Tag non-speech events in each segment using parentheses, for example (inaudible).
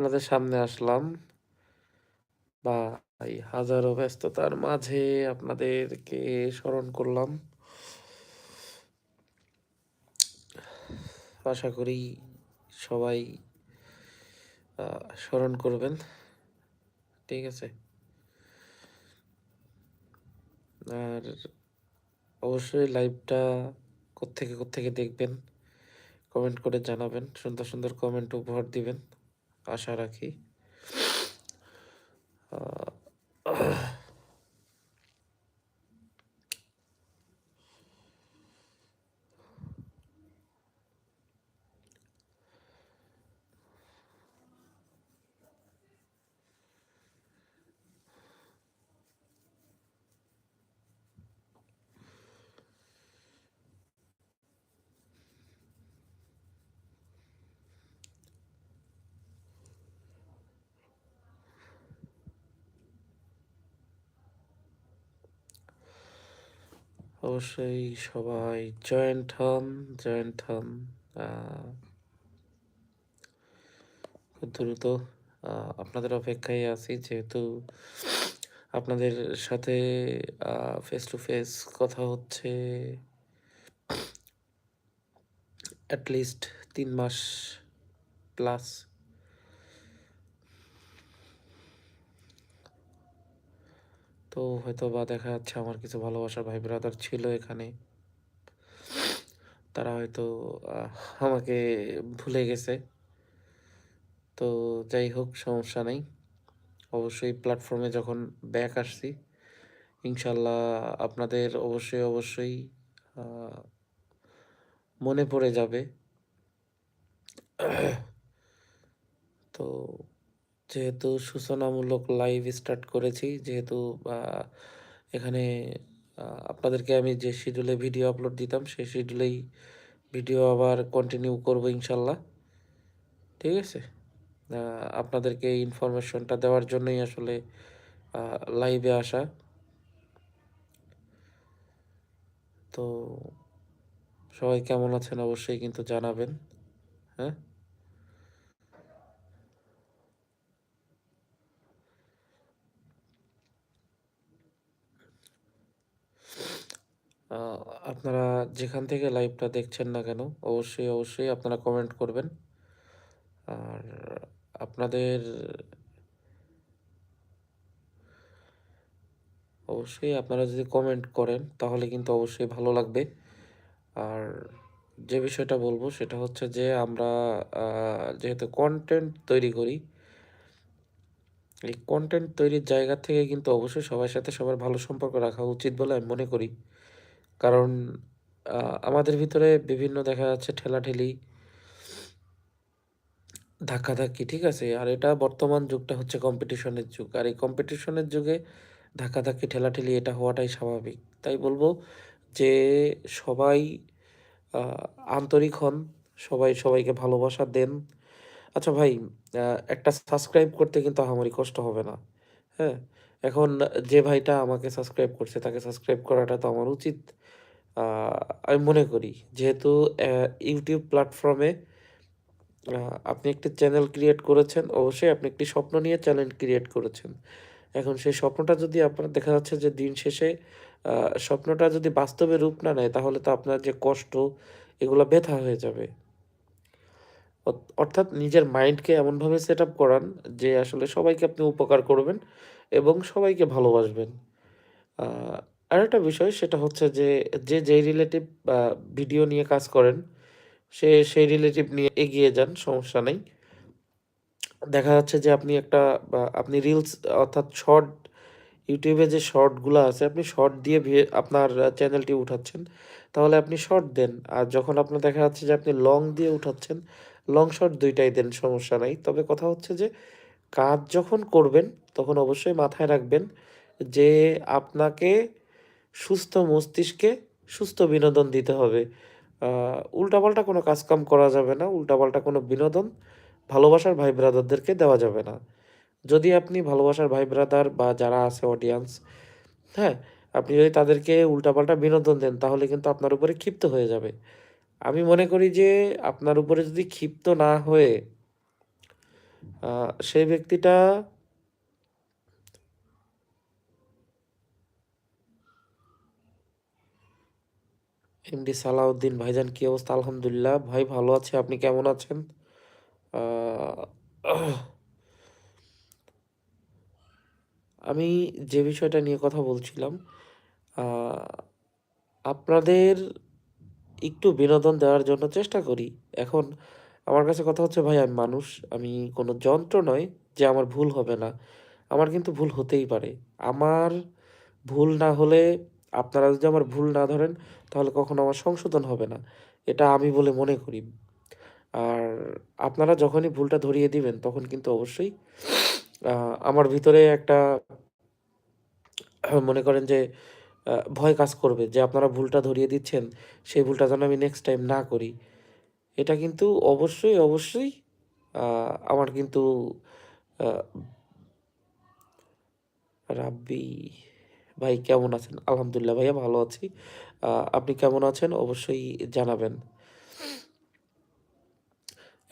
আপনাদের সামনে আসলাম। বা, এই হাজারো ব্যস্ততার মাঝে আপনাদেরকে স্মরণ করলাম। আশা করি সবাই স্মরণ করবেন। ঠিক আছে? আর অবশ্যই লাইভটা কোত্থেকে কোত্থেকে দেখবেন, কমেন্ট করে জানাবেন। সুন্দর সুন্দর কমেন্ট উপহার দিবেন। আশা রাখি। অবশ্যই সবাই জয়েন্ট হন জয়েন্ট হন। খুব দ্রুত আপনাদের অপেক্ষায় আছি যেহেতু আপনাদের সাথে ফেস টু ফেস কথা হচ্ছে অ্যাটলিস্ট তিন মাস প্লাস তো হয়তো বা দেখা যাচ্ছে আমার কিছু ভালোবাসার ভাই ব্রাদার ছিল এখানে। তারা হয়তো আমাকে ভুলে গেছে। তো যাই হোক, সমস্যা নেই। অবশ্যই প্ল্যাটফর্মে যখন ব্যাক আসছি, ইনশাল্লাহ আপনাদের অবশ্যই অবশ্যই মনে পড়ে যাবে। তো যেহেতু সূচনামূলক লাইভ স্টার্ট করেছি, যেহেতু এখানে আপনাদেরকে আমি যে শিডিউলে ভিডিও আপলোড দিতাম, সেই শিডিউলেই ভিডিও আবার কন্টিনিউ করব ইনশাল্লাহ। ঠিক আছে? আপনাদেরকে ইনফরমেশনটা দেওয়ার জন্যই আসলে লাইভে আসা। তো, সবাই কেমন আছেন অবশ্যই কিন্তু জানাবেন হ্যাঁ? আপনারা যেখান থেকে লাইভটা দেখছেন না কেন, অবশ্যই অবশ্যই আপনারা কমেন্ট করবেন। আর আপনাদের অবশ্যই আপনারা যদি কমেন্ট করেন, তাহলে কিন্তু অবশ্যই ভালো লাগবে। আর যে বিষয়টা বলব, সেটা হচ্ছে যে আমরা যেহেতু কন্টেন্ট তৈরি করি, এই কন্টেন্ট তৈরির জায়গা থেকে কিন্তু অবশ্যই সবার সাথে সবার ভালো সম্পর্ক রাখা উচিত বলে আমি মনে করি। কারণ আমাদের ভিতরে বিভিন্ন দেখা যাচ্ছে ঠেলাঠেলি, ধাক্কাধাক্কি, ঠিক আছে? আর এটা বর্তমান যুগটা হচ্ছে কম্পিটিশনের যুগ। আর এই কম্পিটিশনের যুগে ধাক্কাধাক্কি, ঠেলাঠেলি এটা হওয়াটাই স্বাভাবিক। তাই বলব যে সবাই আন্তরিক হন, সবাই সবাইকে ভালোবাসা দেন। আচ্ছা ভাই একটা সাবস্ক্রাইব করতে কিন্তু আমারই কষ্ট হবে না। হ্যাঁ? এখন যে ভাইটা আমাকে সাবস্ক্রাইব করছে, তাকে সাবস্ক্রাইব করাটা তো আমার উচিত। আমি মনে করি যেহেতু ইউটিউব প্ল্যাটফর্মে আপনি একটি চ্যানেল ক্রিয়েট করেছেন, অবশ্যই আপনি একটি স্বপ্ন নিয়ে চ্যানেল ক্রিয়েট করেছেন। এখন সেই স্বপ্নটা যদি আপনার, দেখা যাচ্ছে যে দিন শেষে স্বপ্নটা যদি বাস্তবে রূপ না নেয়, তাহলে তো আপনার যে কষ্ট, এগুলো ব্যথা হয়ে যাবে। অর্থাৎ নিজের মাইন্ডকে এমনভাবে সেট আপ করান যে আসলে সবাইকে আপনি উপকার করবেন এবং সবাইকে ভালোবাসবেন। আহ, আরেকটা বিষয় সেটা হচ্ছে যে যে যেই রিলেটিভ ভিডিও নিয়ে কাজ করেন সে সেই রিলেটিভ নিয়ে এগিয়ে যান সমস্যা নেই। দেখা যাচ্ছে যে আপনি একটা আপনি রিলস অর্থাৎ শর্ট ইউটিউবে যে শর্টগুলো আছে আপনি শর্ট দিয়ে আপনার চ্যানেলটি উঠাচ্ছেন তাহলে আপনি শর্ট দেন। আর যখন আপনার দেখা যাচ্ছে যে আপনি লং দিয়ে উঠাচ্ছেন লং শর্ট দুইটাই দেন সমস্যা নাই। তবে কথা হচ্ছে যে কাজ যখন করবেন তখন অবশ্যই মাথায় রাখবেন যে আপনাকে সুস্থ মস্তিষ্কে সুস্থ বিনোদন দিতে হবে। উল্টাপাল্টা কোনো কাজকাম করা যাবে না, উল্টাপাল্টা কোনো বিনোদন ভালোবাসার ভাই ব্রাদারদেরকে দেওয়া যাবে না। যদি আপনি ভালোবাসার ভাই ব্রাদার বা যারা আছে অডিয়েন্স হ্যাঁ আপনি যদি তাদেরকে উল্টাপাল্টা বিনোদন দেন, তাহলে কিন্তু আপনার উপরে ক্ষিপ্ত হয়ে যাবে। আমি মনে করি যে আপনার উপরে যদি ক্ষিপ্ত না হয়ে সেই ব্যক্তিটা এমডি সালাউদ্দিন ভাইজান কি অবস্থা? আলহামদুলিল্লাহ ভাই ভালো আছে আপনি কেমন আছেন? আমি যে বিষয়টা নিয়ে কথা বলছিলাম, আপনাদের একটু বিনোদন দেওয়ার জন্য চেষ্টা করি। এখন আমার কাছে কথা হচ্ছে ভাই আমি মানুষ, আমি কোনো যন্ত্র নয় যে আমার ভুল হবে না। আমার কিন্তু ভুল হতেই পারে। আমার ভুল না হলে আপনারা যদি আমার ভুল না ধরেন তাহলে কখনো আমার সংশোধন হবে না। এটা আমি বলে মনে করি। আর আপনারা যখনই ভুলটা ধরিয়ে দিবেন তখন কিন্তু অবশ্যই আমার ভিতরে একটা মনে করেন যে ভয় কাজ করবে যে আপনারা ভুলটা ধরিয়ে দিচ্ছেন, সেই ভুলটা যেন আমি নেক্সট টাইম না করি। এটা কিন্তু অবশ্যই, অবশ্যই আমার কিন্তু রাব্বি ভাই কেমন আছেন? আলহামদুলিল্লাহ ভাইয়া ভালো আছি। আপনি কেমন আছেন? অবশ্যই জানাবেন।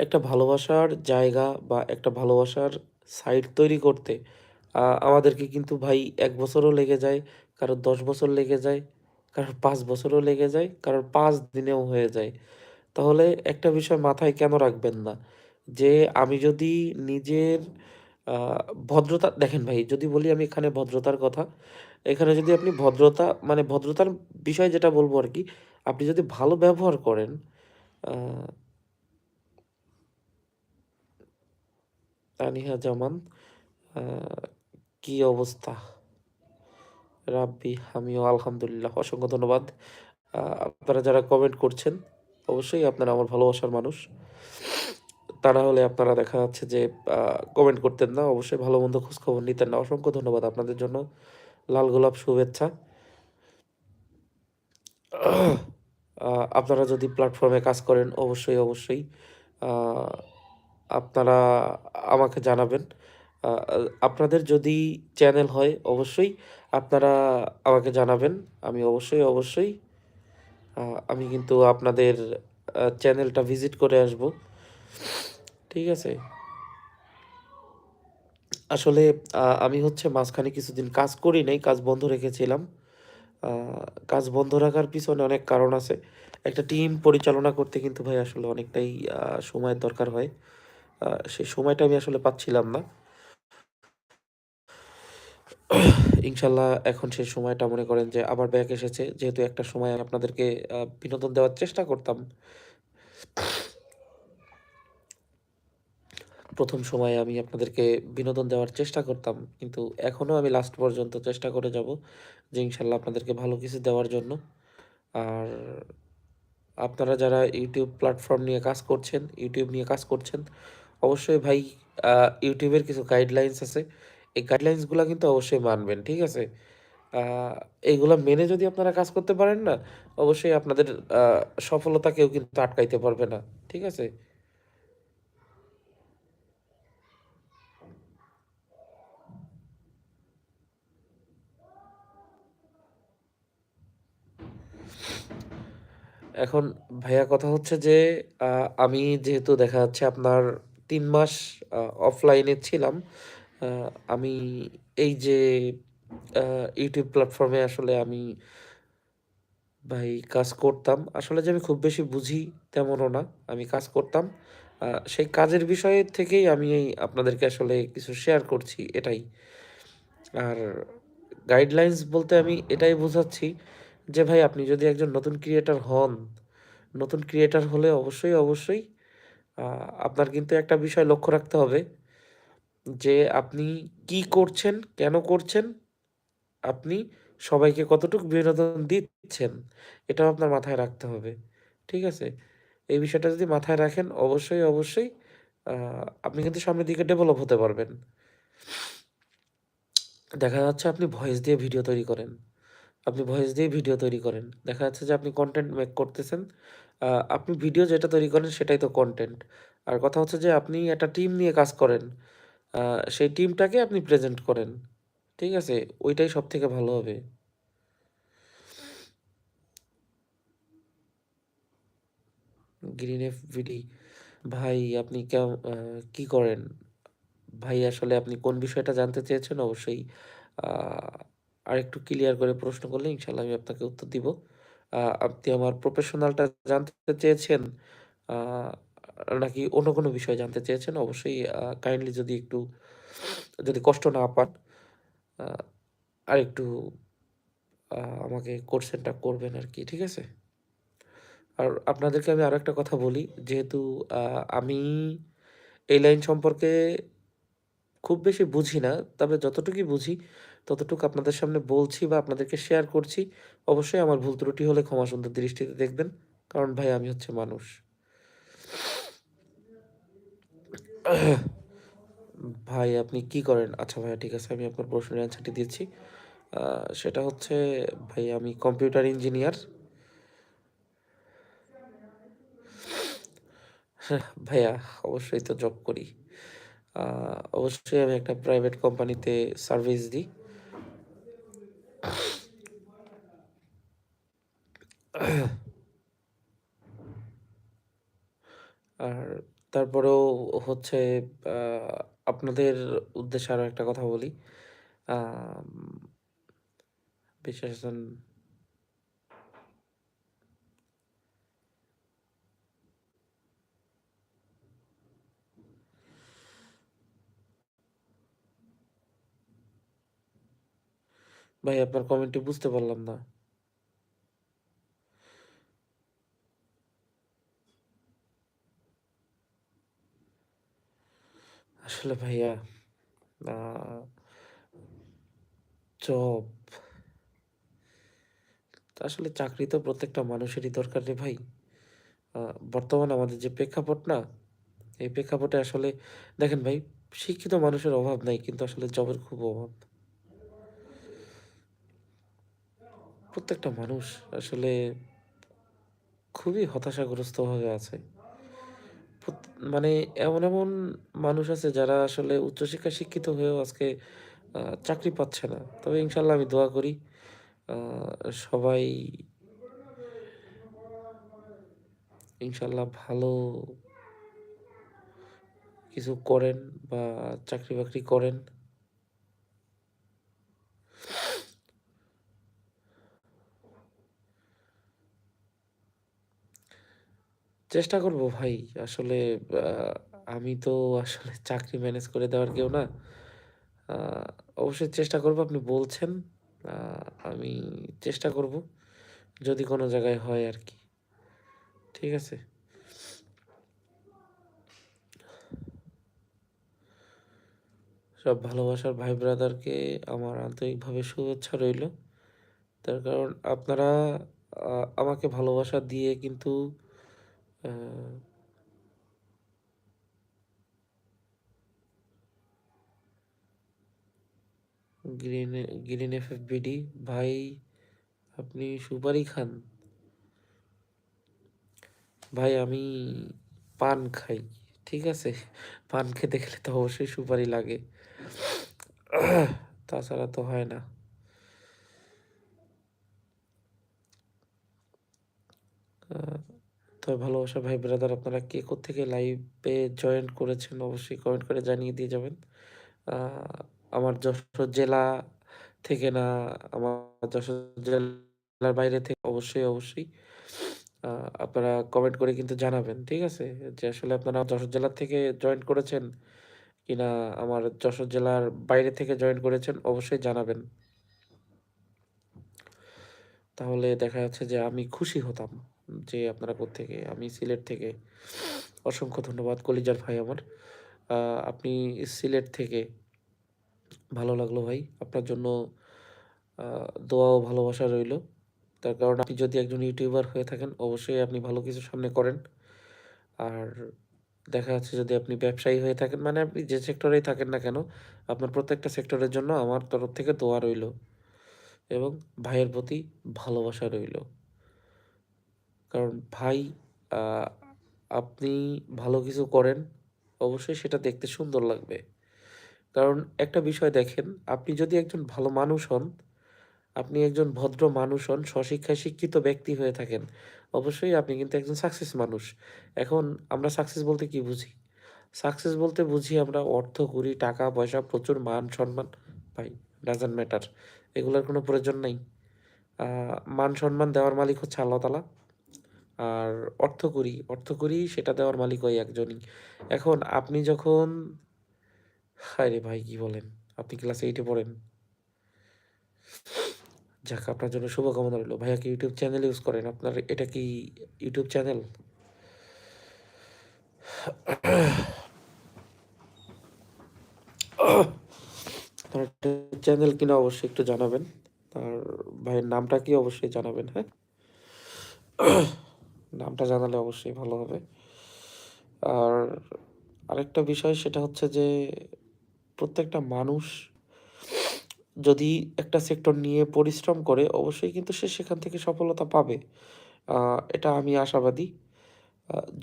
একটা ভালোবাসার জায়গা বা একটা ভালোবাসার সাইট তৈরি করতে আমাদেরকে কিন্তু ভাই এক বছরও লেগে যায়, কারও ১০ বছর লেগে যায়, কারোর পাঁচ বছরও লেগে যায়, কারোর পাঁচ দিনেও হয়ে যায়। তাহলে একটা বিষয় মাথায় কেন রাখবেন না? যে আমি যদি নিজের ভদ্রতা দেখেন ভাই যদি বলি আমি এখানে ভদ্রতার কথা, এখানে যদি আপনি ভদ্রতা মানে ভদ্রতার বিষয় যেটা বলব আর কি আপনি যদি ভালো ব্যবহার করেন তানিহা জামান কি অবস্থা? রাব্বি আমিও আলহামদুলিল্লাহ। অসংখ্য ধন্যবাদ। আপনারা যারা কমেন্ট করছেন, অবশ্যই আপনারা আমার ভালোবাসার মানুষ। তা না হলে আপনারা দেখা যাচ্ছে যে কমেন্ট করতেন না। অবশ্যই ভালো-মন্দ খোঁজখবর নিতেন না। অসংখ্য ধন্যবাদ আপনাদের জন্য। লাল গোলাপ শুভেচ্ছা। আপনারা যদি প্ল্যাটফর্মে কাজ করেন অবশ্যই, অবশ্যই আপনারা আমাকে জানাবেন। আপনাদের যদি চ্যানেল হয় অবশ্যই আপনারা আমাকে জানাবেন। আমি অবশ্যই, অবশ্যই আমি কিন্তু আপনাদের চ্যানেলটা ভিজিট করে আসব। ঠিক আছে? আসলে আমি হচ্ছে মাঝখানে কিছুদিন কাজ করি নাই, কাজ বন্ধ রেখেছিলাম। কাজ বন্ধ রাখার পিছনে অনেক কারণ আছে। একটা টিম পরিচালনা করতে কিন্তু ভাই আসলে অনেকটাই সময়ের দরকার হয়। সেই সময়টা আমি আসলে পাচ্ছিলাম না। ইনশাল্লাহ এখন সেই সময়টা মনে করেন যে আবার ব্যাক এসেছে। যেহেতু একটা সময় আপনাদেরকে বিনোদন দেওয়ার চেষ্টা করতাম। ১ম সময়ে আমি আপনাদেরকে বিনোদন দেওয়ার চেষ্টা করতাম। কিন্তু এখনও আমি লাস্ট পর্যন্ত চেষ্টা করে যাব যে ইনশাল্লাহ আপনাদেরকে ভালো কিছু দেওয়ার জন্য। আর আপনারা যারা ইউটিউব প্ল্যাটফর্ম নিয়ে কাজ করছেন, ইউটিউব নিয়ে কাজ করছেন, অবশ্যই ভাই ইউটিউবের কিছু গাইডলাইন্স আছে। এই গাইডলাইন্সগুলো কিন্তু অবশ্যই মানবেন। ঠিক আছে? এইগুলো মেনে যদি আপনারা কাজ করতে পারেন না, অবশ্যই আপনাদের সফলতা কেউ কিন্তু আটকাইতে পারবে না। ঠিক আছে? এখন ভাইয়া কথা হচ্ছে যে আমি যেহেতু দেখা যাচ্ছে আপনার তিন মাস অফলাইনে ছিলাম। আমি এই যে ইউটিউব প্ল্যাটফর্মে আসলে আমি ভাই কাজ করতাম। আসলে যে আমি খুব বেশি বুঝি তেমনও না। আমি কাজ করতাম। সেই কাজের বিষয় থেকেই আমি এই আপনাদেরকে আসলে কিছু শেয়ার করছি, এটাই। আর গাইডলাইন্স বলতে আমি এটাই বোঝাচ্ছি যে ভাই আপনি যদি একজন নতুন ক্রিয়েটার হন, নতুন ক্রিয়েটার হলে অবশ্যই, অবশ্যই আপনার কিন্তু একটা বিষয় লক্ষ্য রাখতে হবে যে আপনি কি করছেন, কেন করছেন, আপনি সবাইকে কতটুকু বিনোদন দিচ্ছেন, এটাও আপনার মাথায় রাখতে হবে। ঠিক আছে? এই বিষয়টা যদি মাথায় রাখেন অবশ্যই, অবশ্যই আপনি কিন্তু সামনের দিকে ডেভেলপ হতে পারবেন। দেখা যাচ্ছে আপনি ভয়েস দিয়ে ভিডিও তৈরি করেন। আপনি ভয়েস দিয়ে ভিডিও তৈরি করেন। দেখা যাচ্ছে যে আপনি কন্টেন্ট মেক করতেছেন। আপনি ভিডিও যেটা তৈরি করেন সেটাই তো কন্টেন্ট আর কথা হচ্ছে যে আপনি একটা টিম নিয়ে কাজ করেন। সেই টিমটাকে আপনি প্রেজেন্ট করেন। ঠিক আছে? ওইটাই সব থেকে ভালো হবে। গ্রিন এফ ভিডি ভাই আপনি কেম আ কি করেন? ভাই আসলে আপনি কোন বিষয়টা জানতে চেয়েছেন অবশ্যই আ আরেকটু ক্লিয়ার করে প্রশ্ন করলে ইনশাআল্লাহ আমি আপনাকে উত্তর দিব। আপনি আমার প্রফেশনালটা জানতে চেয়েছেন নাকি অন্য কোনো বিষয় জানতে চেয়েছেন? অবশ্যই কাইন্ডলি যদি একটু যদি কষ্ট না পান আর একটু আমাকে কোয়েশ্চেনটা করবেন আর কি ঠিক আছে? আর আপনাদেরকে আমি আরও একটা কথা বলি, যেহেতু আমি এই লাইন সম্পর্কে খুব বেশি বুঝি না। তবে যতটুকুই বুঝি ততটুকু আপনাদের সামনে বলছি বা আপনাদেরকে শেয়ার করছি। অবশ্যই আমার ভুল ত্রুটি হলে ক্ষমা সুন্দর দৃষ্টিতে দেখবেন। কারণ ভাই, আমি হচ্ছে মানুষ। ভাই, আপনি কি করেন? আচ্ছা ভাইয়া, ঠিক আছে, আমি আপনার প্রশ্নের অ্যান্সারটি দিচ্ছি। সেটা হচ্ছে, ভাই, আমি কম্পিউটার ইঞ্জিনিয়ার। ভাইয়া, অবশ্যই তো জব করি। অবশ্যই আমি একটা প্রাইভেট কোম্পানিতে সার্ভিস দিই। (clears throat) আর তারপরেও হচ্ছে আপনাদের উদ্দেশ্যে আরও একটা কথা বলি। বিশ্বাস ভাই, আপনার কমেন্টটি বুঝতে পারলাম না। আসলে ভাইয়া জব আসলে চাকরি তো প্রত্যেকটা মানুষেরই দরকার রে ভাই। বর্তমান আমাদের যে প্রেক্ষাপট না, এই প্রেক্ষাপটে আসলে দেখেন ভাই শিক্ষিত মানুষের অভাব নাই কিন্তু আসলে জবের খুব অভাব। প্রত্যেকটা মানুষ আসলে খুবই হতাশাগ্রস্ত হয়ে আছে। মানে এমন, এমন মানুষ আছে যারা আসলে উচ্চশিক্ষা শিক্ষিত হয়েও আজকে চাকরি পাচ্ছে না। তবে ইনশাল্লাহ আমি দোয়া করি সবাই ইনশাল্লাহ ভালো কিছু করেন বা চাকরি-বাকরি করেন। চেষ্টা করব ভাই। আসলে আমি তো আসলে চাকরি ম্যানেজ করে দেওয়ার কেউ না। অবশ্যই চেষ্টা করব, আপনি বলছেন। আমি চেষ্টা করব। যদি কোনো জায়গায় হয় আর কি ঠিক আছে? সব ভালোবাসার ভাই ব্রাদারকে আমার আন্তরিকভাবে শুভেচ্ছা রইল। তার কারণ আপনারা আমাকে ভালোবাসা দিয়ে কিন্তু আ গ্রিন এ গ্রিন এফএফবিডি ভাই আপনি সুপারি খান? ভাই আমি পান খাই। ঠিক আছে? পান খেতে গেলে তো অবশ্যই সুপারি লাগে। তাছাড়া তো হয় না। আ তো ভালোবাসার ভাই ব্রাদার আপনারা কে কোত্থেকে লাইভে জয়েন করেছেন অবশ্যই কমেন্ট করে জানিয়ে দিয়ে যাবেন। আমার যশোর জেলা থেকে না আমার যশোর জেলার বাইরে থেকে অবশ্যই, অবশ্যই আপনারা কমেন্ট করে কিন্তু জানাবেন। ঠিক আছে? যে আসলে আপনারা যশোর জেলা থেকে জয়েন করেছেন কিনা আমার যশোর জেলার বাইরে থেকে জয়েন করেছেন অবশ্যই জানাবেন। তাহলে দেখা যাচ্ছে যে আমি খুশি হতাম যে আপনারা কোত্থেকে। আমি সিলেট থেকে। অসংখ্য ধন্যবাদ কলিজার ভাই আমার। আপনি সিলেট থেকে। ভালো লাগল ভাই। আপনার জন্য দোয়া ও ভালোবাসা রইল। তার কারণ আপনি যদি একজন ইউটিউবার হয়ে থাকেন অবশ্যই আপনি ভালো কিছু সামনে করেন। আর দেখা যাচ্ছে যদি আপনি ব্যবসায়ী হয়ে থাকেন মানে আপনি যে সেক্টরেই থাকেন না কেন, আপনার প্রত্যেকটা সেক্টরের জন্য আমার তরফ থেকে দোয়া রইল। এবং ভাইয়ের প্রতি ভালোবাসা রইল। কারণ ভাই আপনি ভালো কিছু করেন, অবশ্যই সেটা দেখতে সুন্দর লাগবে। কারণ একটা বিষয় দেখেন, আপনি যদি একজন ভালো মানুষ হন, আপনি একজন ভদ্র মানুষ হন, স্বশিক্ষায় শিক্ষিত ব্যক্তি হয়ে থাকেন, অবশ্যই আপনি কিন্তু একজন সাকসেস মানুষ। এখন আমরা সাকসেস বলতে কি বুঝি? সাকসেস বলতে বুঝি আমরা অর্থ করি, টাকা পয়সা, প্রচুর মান সম্মান ভাই ডাজন্ট ম্যাটার। এগুলোর কোনো প্রয়োজন নাই। মান সম্মান দেওয়ার মালিক হচ্ছে আল্লাহ তাআলা। আর অর্থকড়ি, অর্থকড়ি সেটা দেওয়ার মালিক ওই একজনই। এখন আপনি যখন হায় রে ভাই কি বলেন? আপনি ক্লাস 8 এ পড়েন? যাক আপনার জন্য শুভকামনা রইল ভাইয়া কি ইউটিউব চ্যানেল ইউজ করেন? আপনার এটা কি ইউটিউব চ্যানেল? চ্যানেল কিনা অবশ্যই একটু জানাবেন। আর ভাইয়ের নামটা কি অবশ্যই জানাবেন, হ্যাঁ? নামটা জানালে অবশ্যই ভালো হবে। আর আরেকটা বিষয় সেটা হচ্ছে যে প্রত্যেকটা মানুষ যদি একটা সেক্টর নিয়ে পরিশ্রম করে অবশ্যই কিন্তু সে সেখান থেকে সফলতা পাবে। এটা আমি আশাবাদী।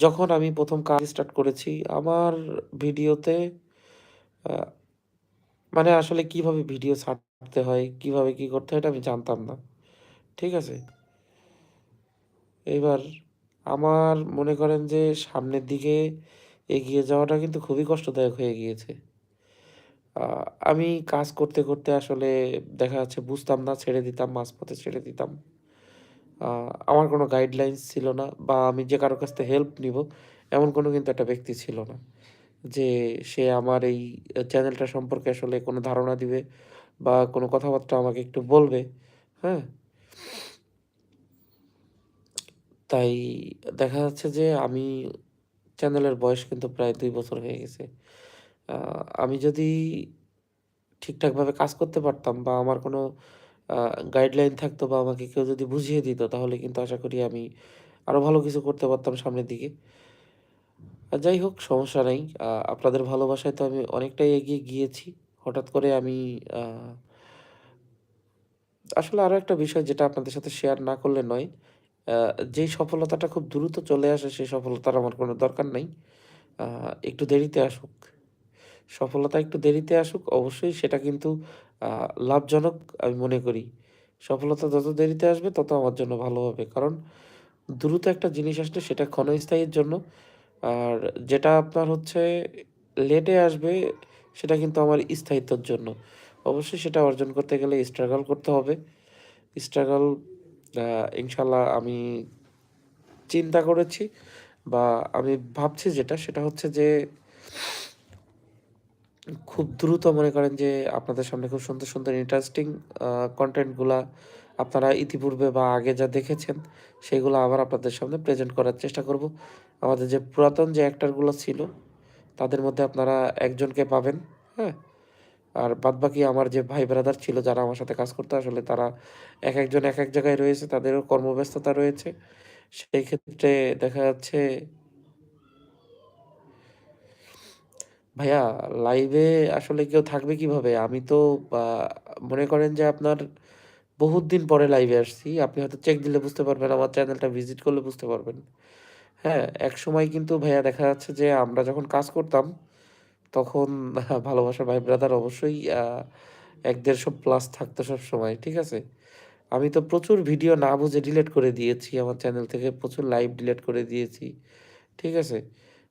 যখন আমি প্রথম কাজ স্টার্ট করেছি আমার ভিডিওতে মানে আসলে কীভাবে ভিডিও ছাড়তে হয়, কীভাবে কি করতে হয় এটা আমি জানতাম না। ঠিক আছে? এইবার আমার মনে করেন যে সামনের দিকে এগিয়ে যাওয়াটা কিন্তু খুবই কষ্টদায়ক হয়ে গিয়েছে। আমি কাজ করতে, করতে আসলে দেখা যাচ্ছে বুঝতাম না, ছেড়ে দিতাম, মাঝপথে ছেড়ে দিতাম। আমার কোনো গাইডলাইনস ছিল না বা আমি যে কারও কাছ থেকে হেল্প নিব এমন কোনো কিন্তু একটা ব্যক্তি ছিল না। যে সে আমার এই চ্যানেলটা সম্পর্কে আসলে কোনো ধারণা দিবে বা কোনো কথাবার্তা আমাকে একটু বলবে, হ্যাঁ? তাই দেখা যাচ্ছে যে আমি চ্যানেলের বয়স কিন্তু প্রায় দুই বছর হয়ে গেছে। আমি যদি ঠিকঠাকভাবে কাজ করতে পারতাম বা আমার কোনো গাইডলাইন থাকতো বা আমাকে কেউ যদি বুঝিয়ে দিত, তাহলে কিন্তু আশা করি আমি আরও ভালো কিছু করতে পারতাম সামনের দিকে। যাই হোক, সমস্যা নাই। আপনাদের ভালোবাসায় তো আমি অনেকটাই এগিয়ে গিয়েছি। হঠাৎ করে আমি আসলে আরও একটা বিষয় যেটা আপনাদের সাথে শেয়ার না করলে নয়। যেই সফলতাটা খুব দ্রুত চলে আসে, সেই সফলতার আমার কোনো দরকার নাই। একটু দেরিতে আসুক। সফলতা একটু দেরিতে আসুক, অবশ্যই সেটা কিন্তু লাভজনক আমি মনে করি। সফলতা যত দেরিতে আসবে, তত আমার জন্য ভালো হবে। কারণ দ্রুত একটা জিনিস আসলে সেটা ক্ষণস্থায়ীর জন্য। আর যেটা আপনার হচ্ছে লেটে আসবে, সেটা কিন্তু আমার স্থায়িত্বর জন্য। অবশ্যই সেটা অর্জন করতে গেলে স্ট্রাগল করতে হবে। স্ট্রাগল আ ইনশাআল্লাহ আমি চিন্তা করেছি বা আমি ভাবছি যেটা সেটা হচ্ছে যে খুব দ্রুত মনে করেন যে আপনাদের সামনে খুব সুন্দর, সুন্দর ইন্টারেস্টিং কন্টেন্টগুলা আপনারা ইতিপূর্বে বা আগে যা দেখেছেন সেগুলো আবার আপনাদের সামনে প্রেজেন্ট করার চেষ্টা করব। আমাদের যে পুরাতন যে অ্যাক্টারগুলো ছিল তাদের মধ্যে আপনারা একজনকে পাবেন, হ্যাঁ? আর বাদবাকি আমার যে ভাই ব্রাদার ছিল যারা আমার সাথে কাজ করতো আসলে তারা এক একজন এক এক জায়গায় রয়েছে, তাদেরও কর্মব্যস্ততা রয়েছে। সেই ক্ষেত্রে দেখা যাচ্ছে ভাইয়া লাইভে আসলে কেউ থাকবে কীভাবে? আমি তো মনে করেন যে আপনার বহুত দিন পরে লাইভে আসছি। আপনি হয়তো চেক দিলে বুঝতে পারবেন, আমার চ্যানেলটা ভিজিট করলে বুঝতে পারবেন। হ্যাঁ, এক সময় কিন্তু ভাইয়া দেখা যাচ্ছে যে আমরা যখন কাজ করতাম তখন ভালোবাসার ভাই ব্রাদার অবশ্যই এক দেড়শো প্লাস থাকতো সব সময় ঠিক আছে? আমি তো প্রচুর ভিডিও না বুঝে ডিলেট করে দিয়েছি। আমার চ্যানেল থেকে প্রচুর লাইভ ডিলেট করে দিয়েছি। ঠিক আছে?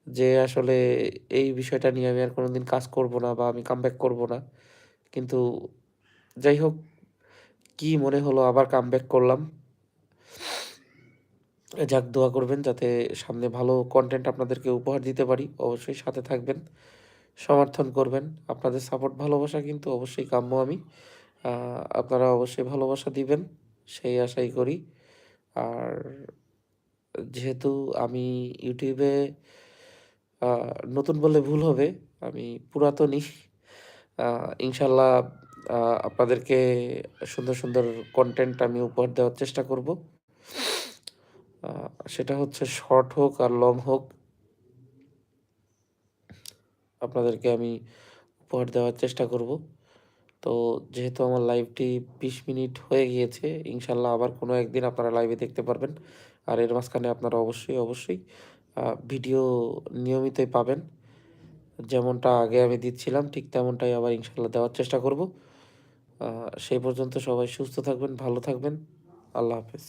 যে আসলে এই বিষয়টা নিয়ে আমি আর কোনো দিন কাজ করব না বা আমি কামব্যাক করব না। কিন্তু যাই হোক কি মনে হলো আবার কামব্যাক করলাম। যাক দোয়া করবেন যাতে সামনে ভালো কন্টেন্ট আপনাদেরকে উপহার দিতে পারি। অবশ্যই সাথে থাকবেন, সমর্থন করবেন। আপনাদের সাপোর্ট ভালোবাসা কিন্তু অবশ্যই কাম্য আমি। আপনারা অবশ্যই ভালোবাসা দিবেন সেই আশাই করি। আর যেহেতু আমি ইউটিউবে নতুন বলে ভুল হবে। আমি পুরাতনই। ইনশাল্লাহ আপনাদেরকে সুন্দর, সুন্দর কন্টেন্ট আমি উপহার দেওয়ার চেষ্টা করব। সেটা হচ্ছে শর্ট হোক আর লং হোক। আপনাদেরকে আমি উপহার দেওয়ার চেষ্টা করব। তো যেহেতু আমার লাইভটি ২০ মিনিট হয়ে গিয়েছে, ইনশাল্লাহ আবার কোনো একদিন আপনারা লাইভে দেখতে পারবেন। আর এর মাঝখানে আপনারা অবশ্যই, অবশ্যই ভিডিও নিয়মিতই পাবেন। যেমনটা আগে আমি দিচ্ছিলাম ঠিক তেমনটাই আবার ইনশাল্লাহ দেওয়ার চেষ্টা করব। সেই পর্যন্ত সবাই সুস্থ থাকবেন, ভালো থাকবেন। আল্লাহ হাফেজ।